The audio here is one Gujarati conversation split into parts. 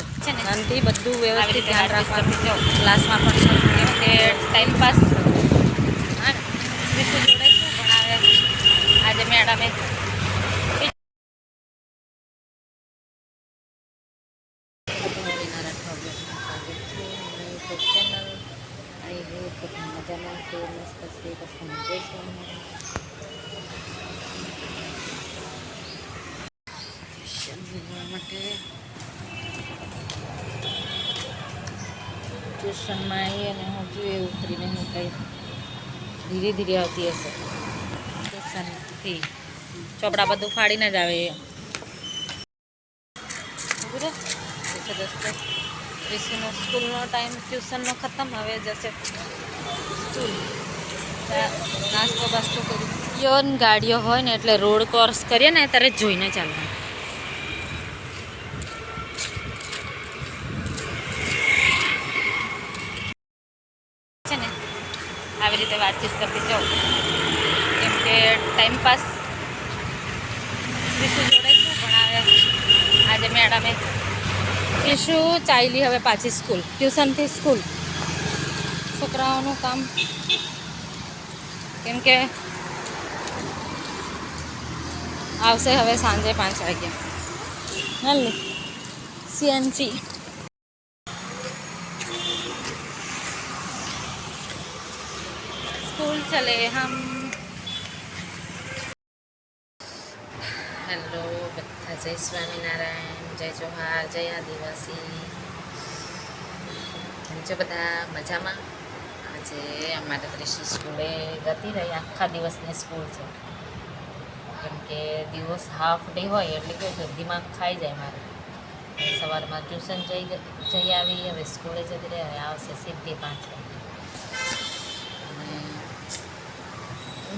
જો છે ને? શાંતિ બધું વ્યવસ્થિત ધ્યાન રાખવાનું. ક્લાસમાં પણ કેમ કે ટાઈમ પાસ આજે મેડમે મજામાં છો મસ્ત છે કૃષ્ણ જય સ્વામિનારાયણ માટે ટ્યુશનમાં આવી અને હજુ એ ઉતરીને હું કંઈ ધીરે ધીરે આવતી હશે. ટ્યુશનથી ચોપડા બધું ફાડીને જ આવે. એ દોસ્તો સ્કૂલનો ટાઈમ ટ્યુશનનો ખતમ. હવે જશે સ્કૂલ. નાસ્તો બાસ્તો કરી યોન ગાડીઓ હોય ને એટલે રોડ ક્રોસ કરીએ ને ત્યારે જોઈને ચાલવાનું છે ને આવી રીતે વાતચીત કરતી જાઉં. કેમ કે ટાઈમ પાસ વિશુ જોડે શું ભણાવે? આજે મેડમે કે શું ચાલી હવે પાછી સ્કૂલ, ટ્યુશનથી સ્કૂલ. છોકરાઓનું કામ. કેમ કે આવશે હવે સાંજે પાંચ વાગ્યા. સીએનસી સ્કૂલ चले हम। હેલો બધા જય સ્વામિનારાયણ જય જોહાર જય આદિવાસી કેમ બધા? મજામાં? આજે અમારે દ્રષ્ટિ સ્કૂલે ગતી રહી, આખા દિવસની સ્કૂલ છે. કેમ કે દિવસ હાફ ડે હોય, એટલે કેવું છે, દિમાગ ખાઈ જાય મારે. સવારમાં ટ્યુશન જઈ જઈ આવી, હવે સ્કૂલે જતી રહી આવશે સીધી પાંચ વાગે.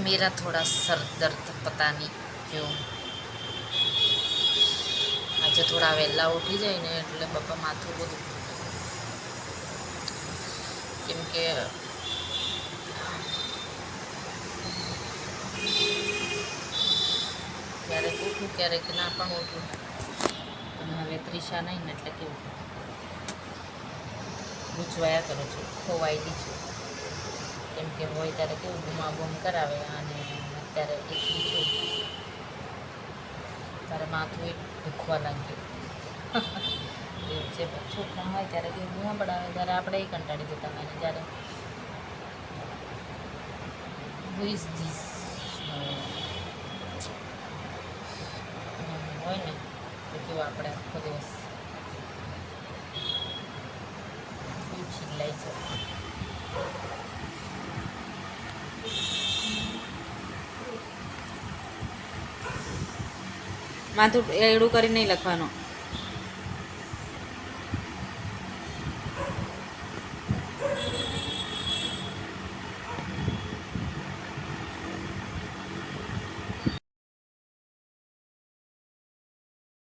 मेरा थोड़ा सर दर्द पता नहीं क्यों આજે થોડા વહેલા ઉઠી જાય ને એટલે બાપા માથું બધું કેમ કે ક્યારેક ઉઠું ક્યારેક ના પણ ઉઠું અને હવે ત્રિષા નહીં ને એટલે કેવું ગૂંચવાયા કરું છું ખોવાયેલી છું કેમ કે હોય ત્યારે કેવું બૂમાબૂમ કરાવે અને અત્યારે એકલી છું. તારે માથું એક દુખવા લાગ્યું. એવું છે છોકરા હોય ત્યારે કેવું બૂમા પડાવે ત્યારે આપણે એ કંટાળી દેતા મને જ્યારે હુ ઇઝ ધીસ હોય ને, તો કેવું આપણે આખો દિવસ ચિલ્લાઈ જાય માથું એડું કરી નહીં લખવાનું.